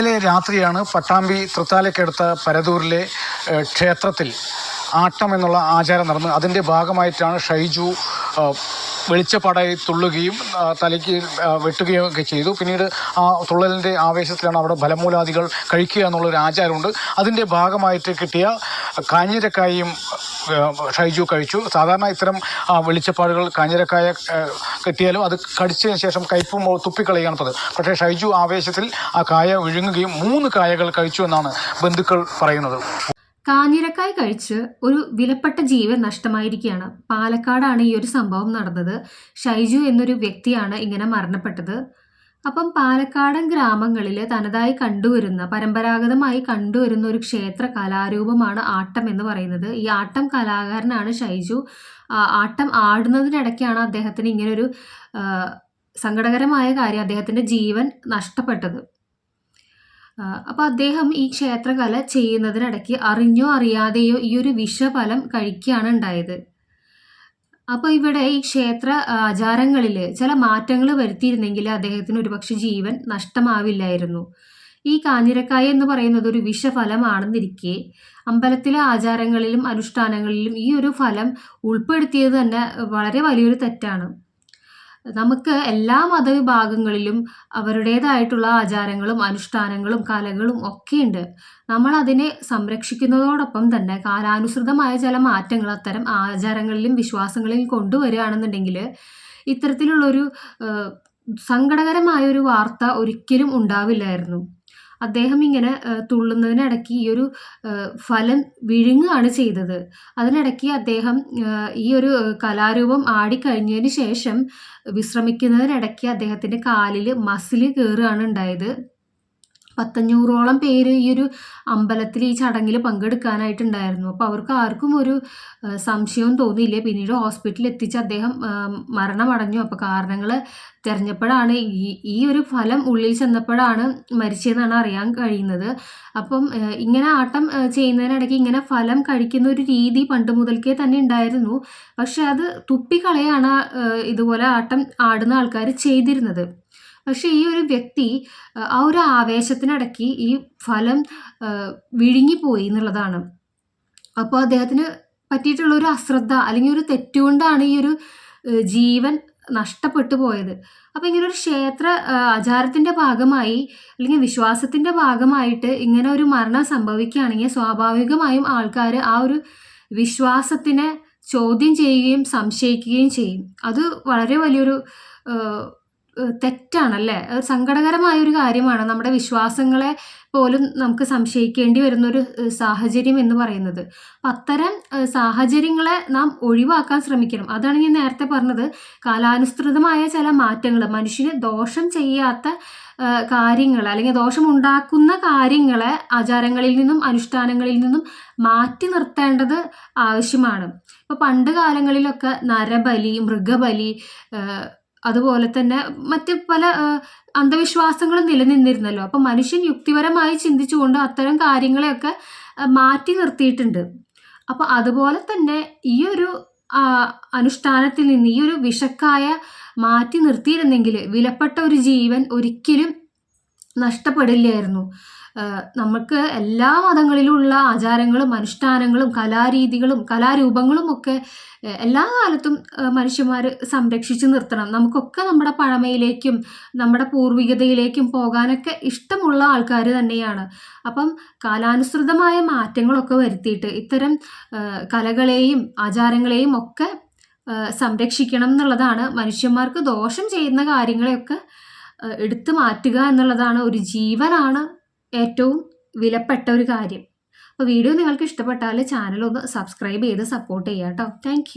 ഇന്നലെ രാത്രിയാണ് പട്ടാമ്പി തൃത്താലയ്ക്കടുത്ത പരതൂരിലെ ക്ഷേത്രത്തിൽ ആട്ടം എന്നുള്ള ആചാരം നടന്നു അതിന്റെ ഭാഗമായിട്ടാണ് ഷൈജു വെളിച്ചപ്പാടായി തുള്ളുകയും തലയ്ക്ക് വെട്ടുകയും ഒക്കെ ചെയ്തു. പിന്നീട് ആ തുള്ളലിന്റെ ആവേശത്തിലാണ് അവിടെ ഫലമൂലാദികൾ കഴിക്കുക എന്നുള്ളൊരു ആചാരമുണ്ട്. അതിന്റെ ഭാഗമായിട്ട് കിട്ടിയ കാഞ്ഞിരക്കായും ഷൈജു കഴിച്ചു. സാധാരണ ഇത്തരം വെളിച്ചപ്പാടുകൾ കാഞ്ഞിരക്കായ കിട്ടിയാലും അത് കടിച്ചതിന് ശേഷം കയ്പും തുപ്പിക്കളയാണ് പതിവ് പക്ഷേ ഷൈജു ആവേശത്തിൽ ആ കായ വിഴുങ്ങുകയും മൂന്ന് കായകൾ കഴിച്ചു എന്നാണ് ബന്ധുക്കൾ പറയുന്നത്. കാഞ്ഞിരക്കായ് കഴിച്ച് ഒരു വിലപ്പെട്ട ജീവൻ നഷ്ടമായിരിക്കുകയാണ്. പാലക്കാടാണ് ഈ ഒരു സംഭവം നടന്നത്. ഷൈജു എന്നൊരു വ്യക്തിയാണ് ഇങ്ങനെ മരണപ്പെട്ടത്. അപ്പം പാലക്കാടൻ ഗ്രാമങ്ങളിൽ തനതായി കണ്ടുവരുന്ന പരമ്പരാഗതമായി കണ്ടുവരുന്ന ഒരു ക്ഷേത്ര കലാരൂപമാണ് ആട്ടം എന്ന് പറയുന്നത്. ഈ ആട്ടം കലാകാരനാണ് ഷൈജു. ആട്ടം ആടുന്നതിനിടയ്ക്കാണ് അദ്ദേഹത്തിന് ഇങ്ങനൊരു സങ്കടകരമായ കാര്യം അദ്ദേഹത്തിന്റെ ജീവൻ നഷ്ടപ്പെട്ടത്. അപ്പോൾ അദ്ദേഹം ഈ ക്ഷേത്രകല ചെയ്യുന്നതിനിടയ്ക്ക് അറിഞ്ഞോ അറിയാതെയോ ഈ ഒരു വിഷഫലം കഴിക്കുകയാണ് ഉണ്ടായത്. അപ്പോൾ ഇവിടെ ഈ ക്ഷേത്ര ആചാരങ്ങളിൽ ചില മാറ്റങ്ങൾ വരുത്തിയിരുന്നെങ്കിൽ അദ്ദേഹത്തിന് ഒരുപക്ഷെ ജീവൻ നഷ്ടമാവില്ലായിരുന്നു. ഈ കാഞ്ഞിരക്കായ എന്ന് പറയുന്നത് ഒരു വിഷഫലമാണെന്നിരിക്കെ അമ്പലത്തിലെ ആചാരങ്ങളിലും അനുഷ്ഠാനങ്ങളിലും ഈ ഒരു ഫലം ഉൾപ്പെടുത്തിയത് തന്നെ വളരെ വലിയൊരു തെറ്റാണ്. നമുക്ക് എല്ലാ മതവിഭാഗങ്ങളിലും അവരുടേതായിട്ടുള്ള ആചാരങ്ങളും അനുഷ്ഠാനങ്ങളും കലകളും ഒക്കെയുണ്ട്. നമ്മൾ അതിനെ സംരക്ഷിക്കുന്നതോടൊപ്പം തന്നെ കാലാനുസൃതമായ ചില മാറ്റങ്ങൾ അത്തരം ആചാരങ്ങളിലും വിശ്വാസങ്ങളിലും കൊണ്ടുവരികയാണെന്നുണ്ടെങ്കിൽ ഇത്തരത്തിലുള്ളൊരു സങ്കടകരമായൊരു വാർത്ത ഒരിക്കലും ഉണ്ടാവില്ലായിരുന്നു. അദ്ദേഹം ഇങ്ങനെ തുള്ളുന്നതിനിടയ്ക്ക് ഈ ഒരു ഫലം വിഴുങ്ങുകയാണ് ചെയ്തത്. അതിനിടയ്ക്ക് അദ്ദേഹം ഈ ഒരു കലാരൂപം ആടിക്കഴിഞ്ഞതിന് ശേഷം വിശ്രമിക്കുന്നതിനിടയ്ക്ക് അദ്ദേഹത്തിന്റെ കാലിൽ മസിൽ കയറുകയാണ് ഉണ്ടായത്. പത്തഞ്ഞൂറോളം പേര് ഈ ഒരു അമ്പലത്തിൽ ഈ ചടങ്ങിൽ പങ്കെടുക്കാനായിട്ടുണ്ടായിരുന്നു. അപ്പോൾ അവർക്ക് ആർക്കും ഒരു സംശയവും തോന്നിയില്ല. പിന്നീട് ഹോസ്പിറ്റലിൽ എത്തിച്ച് അദ്ദേഹം മരണമടഞ്ഞു. അപ്പോൾ കാരണങ്ങൾ തിരഞ്ഞപ്പോഴാണ് ഈ ഈ ഒരു ഫലം ഉള്ളിൽ ചെന്നപ്പോഴാണ് മരിച്ചതെന്നാണ് അറിയാൻ കഴിയുന്നത്. അപ്പം ഇങ്ങനെ ആട്ടം ചെയ്യുന്നതിനിടയ്ക്ക് ഇങ്ങനെ ഫലം കഴിക്കുന്ന ഒരു രീതി പണ്ട് മുതൽക്കേ തന്നെ ഉണ്ടായിരുന്നു. പക്ഷെ അത് തുപ്പിക്കളയാണ് ഇതുപോലെ ആട്ടം ആടുന്ന ആൾക്കാർ ചെയ്തിരുന്നത്. പക്ഷെ ഈ ഒരു വ്യക്തി ആ ഒരു ആവേശത്തിനടക്കി ഈ ഫലം വിഴുങ്ങി വിഴുങ്ങിപ്പോയി എന്നുള്ളതാണ്. അപ്പോൾ അദ്ദേഹത്തിന് പറ്റിയിട്ടുള്ള ഒരു അശ്രദ്ധ അല്ലെങ്കിൽ ഒരു തെറ്റുകൊണ്ടാണ് ഈ ഒരു ജീവൻ നഷ്ടപ്പെട്ടു പോയത്. അപ്പോൾ ഇങ്ങനെ ഒരു ക്ഷേത്ര ആചാരത്തിന്റെ ഭാഗമായി അല്ലെങ്കിൽ വിശ്വാസത്തിന്റെ ഭാഗമായിട്ട് ഇങ്ങനെ ഒരു മരണം സംഭവിക്കുകയാണെങ്കിൽ സ്വാഭാവികമായും ആൾക്കാർ ആ ഒരു വിശ്വാസത്തിനെ ചോദ്യം ചെയ്യുകയും സംശയിക്കുകയും ചെയ്യും. അത് വളരെ വലിയൊരു തെറ്റാണല്ലേ? അത് സങ്കടകരമായ ഒരു കാര്യമാണ്. നമ്മുടെ വിശ്വാസങ്ങളെ പോലും നമുക്ക് സംശയിക്കേണ്ടി വരുന്ന ഒരു സാഹചര്യം എന്ന് പറയുന്നത്. അപ്പം അത്തരം സാഹചര്യങ്ങളെ നാം ഒഴിവാക്കാൻ ശ്രമിക്കണം. അതാണ് ഞാൻ നേരത്തെ പറഞ്ഞത്. കാലാനുസൃതമായ ചില മാറ്റങ്ങൾ മനുഷ്യന് ദോഷം ചെയ്യാത്ത കാര്യങ്ങൾ അല്ലെങ്കിൽ ദോഷമുണ്ടാക്കുന്ന കാര്യങ്ങളെ ആചാരങ്ങളിൽ നിന്നും അനുഷ്ഠാനങ്ങളിൽ നിന്നും മാറ്റി നിർത്തേണ്ടത് ആവശ്യമാണ്. ഇപ്പോൾ പണ്ട് കാലങ്ങളിലൊക്കെ നരബലി മൃഗബലി അതുപോലെ തന്നെ മറ്റ് പല അന്ധവിശ്വാസങ്ങളും നിലനിന്നിരുന്നല്ലോ. അപ്പൊ മനുഷ്യൻ യുക്തിപരമായി ചിന്തിച്ചുകൊണ്ട് അത്തരം കാര്യങ്ങളെയൊക്കെ മാറ്റി നിർത്തിയിട്ടുണ്ട്. അപ്പൊ അതുപോലെ തന്നെ ഈയൊരു ഒരു ആ, അനുഷ്ഠാനത്തിൽ നിന്ന് ഈ ഒരു വിഷക്കായ മാറ്റി നിർത്തിയിരുന്നെങ്കിൽ വിലപ്പെട്ട ഒരു ജീവൻ ഒരിക്കലും നഷ്ടപ്പെടില്ലായിരുന്നു. നമുക്ക് എല്ലാ മതങ്ങളിലുമുള്ള ആചാരങ്ങളും അനുഷ്ഠാനങ്ങളും കലാരീതികളും കലാരൂപങ്ങളും ഒക്കെ എല്ലാ കാലത്തും മനുഷ്യന്മാർ സംരക്ഷിച്ചു നിർത്തണം. നമുക്കൊക്കെ നമ്മുടെ പഴമയിലേക്കും നമ്മുടെ പൂർവികതയിലേക്കും പോകാനൊക്കെ ഇഷ്ടമുള്ള ആൾക്കാർ തന്നെയാണ്. അപ്പം കാലാനുസൃതമായ മാറ്റങ്ങളൊക്കെ വരുത്തിയിട്ട് ഇത്തരം കലകളെയും ആചാരങ്ങളെയും ഒക്കെ സംരക്ഷിക്കണം എന്നുള്ളതാണ് മനുഷ്യന്മാർക്ക് ദോഷം ചെയ്യുന്ന കാര്യങ്ങളെയൊക്കെ എടുത്തു മാറ്റുക എന്നുള്ളതാണ് ഒരു ജീവനാണ് ഏറ്റവും വിലപ്പെട്ട ഒരു കാര്യം. അപ്പോൾ വീഡിയോ നിങ്ങൾക്ക് ഇഷ്ടപ്പെട്ടാൽ ചാനൽ ഒന്ന് സബ്സ്ക്രൈബ് ചെയ്ത് സപ്പോർട്ട് ചെയ്യാം കേട്ടോ താങ്ക്